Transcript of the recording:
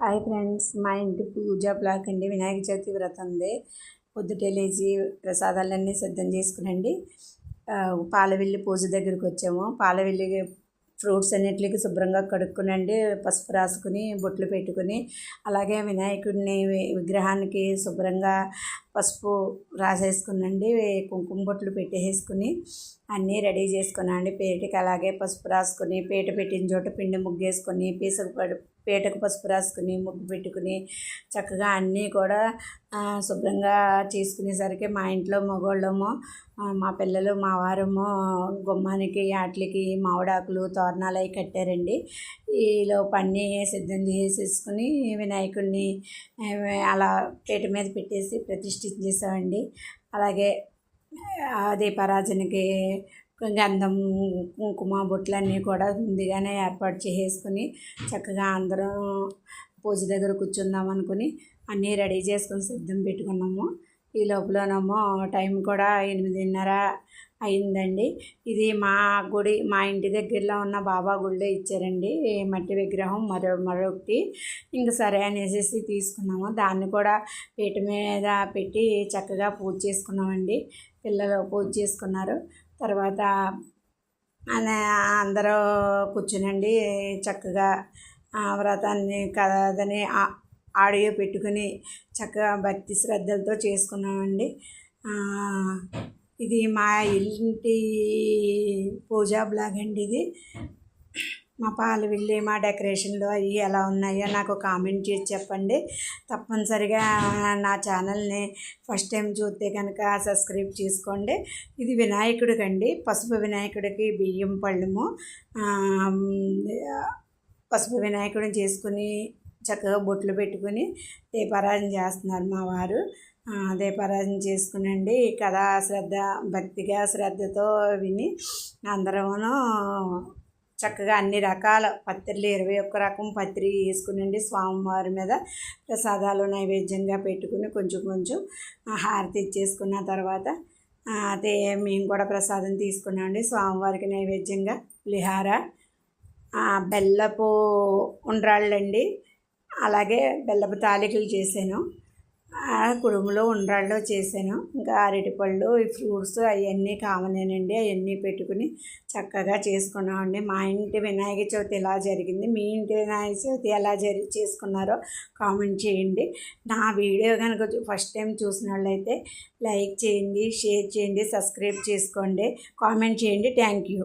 Hi friends మా ఇంటి పూజ black అండి. వినాయక చవితి వ్రతం ఉంది పొద్దుటే లేచి ప్రసాదాలన్నీ సిద్ధం చేసుకునండి. పాలవెల్లి పూజ దగ్గరికి వచ్చాము. పాలవెల్లి ఫ్రూట్స్ అన్నిటికి శుభ్రంగా కడుక్కునండి. పసుపు రాసుకుని బొట్లు పెట్టుకుని అలాగే వినాయకుడిని విగ్రహానికి శుభ్రంగా పసుపు రాసేసుకునండి కుంకుమ బొట్లు పెట్టేసుకుని అన్నీ రెడీ చేసుకున్నాండి పేటకి అలాగే పసుపు రాసుకుని పీట పెట్టిన చోట పిండి ముగ్గేసుకొని పీసకు పడి పీటకు పసుపు రాసుకుని ముగ్గు పెట్టుకుని చక్కగా అన్నీ కూడా శుభ్రంగా చేసుకునేసరికి మా ఇంట్లో మగవాళ్ళము మా పిల్లలు మా వారము గుమ్మానికి వాటికి మామిడాకులు తోరణాలు అవి కట్టారండి. ఈలో పన్నీ సిద్ధం చేసేసుకుని వినాయకుడిని అలా పీట మీద పెట్టేసి ప్రతిష్ఠించేసామండి అలాగే ఆ దీపారాజనకి గంధం కుంకుమ బొట్లన్నీ కూడా ముందుగానే ఏర్పాటు చేసేసుకుని చక్కగా అందరం పూజ దగ్గర కూర్చుందాం అనుకుని అన్నీ రెడీ చేసుకొని సిద్ధం పెట్టుకున్నాము. ఈ లోపలనేమో టైం కూడా ఎనిమిదిన్నర అయిందండి. ఇది మా గుడి మా ఇంటి దగ్గరలో ఉన్న బాబా గుడిలో ఇచ్చారండి. మట్టి విగ్రహం మరో మరొకటి. ఇంక సరే అనేసి తీసుకున్నాము. దాన్ని కూడా పీట మీద పెట్టి చక్కగా పూజ చేసుకున్నామండి. పిల్లలు పూజ చేసుకున్నారు. తర్వాత అనే అందరూ కూర్చునండి. చక్కగా ఆ వ్రతాన్ని కదని ఆడియో పెట్టుకుని చక్కగా భక్తి శ్రద్ధలతో చేసుకున్నామండి. ఇది మా ఇంటి పూజా బ్లాగ్ అండి ఇది. మా పాలు వెళ్ళి మా డెకరేషన్లు అవి ఎలా ఉన్నాయో నాకు కామెంట్ చేసి చెప్పండి. తప్పనిసరిగా నా ఛానల్ని ఫస్ట్ టైం చూస్తే కనుక సబ్స్క్రైబ్ చేసుకోండి. ఇది వినాయకుడికండి. పసుపు వినాయకుడికి బియ్యం పళ్ళము. పసుపు వినాయకుడిని చేసుకుని చక్కగా బొట్లు పెట్టుకుని దీపారాధన చేస్తున్నారు మా వారు. దీపారాధన చేసుకునండి. కథ శ్రద్ధ భక్తిగా శ్రద్ధతో విని అందరమును చక్కగా అన్ని రకాల పత్రిలు ఇరవై ఒక్క రకం పత్రి వేసుకునండి స్వామివారి మీద ప్రసాదాలు నైవేద్యంగా పెట్టుకుని కొంచెం కొంచెం హారతి ఇచ్చేసుకున్న తర్వాత అదే మేము కూడా ప్రసాదం తీసుకున్నామండి స్వామివారికి నైవేద్యంగా పులిహార బెల్లపు ఉండ్రాళ్ళండి. అలాగే బెల్లపు తాలికలు చేశాను. కుడుములో ఉండ్రాళ్ళు చేశాను. ఇంకా అరటిపళ్ళు ఈ ఫ్రూట్స్ అవన్నీ కామనేనండి అవన్నీ పెట్టుకుని చక్కగా చేసుకున్నామండి. మా ఇంటి వినాయక చవితి ఎలా జరిగింది మీ ఇంటి వినాయక చవితి ఎలా జరి చేసుకున్నారో కామెంట్ చేయండి. నా వీడియో కనుక ఫస్ట్ టైం చూసిన వాళ్ళైతే లైక్ చేయండి షేర్ చేయండి సబ్స్క్రైబ్ చేసుకోండి కామెంట్ చేయండి. Thank you.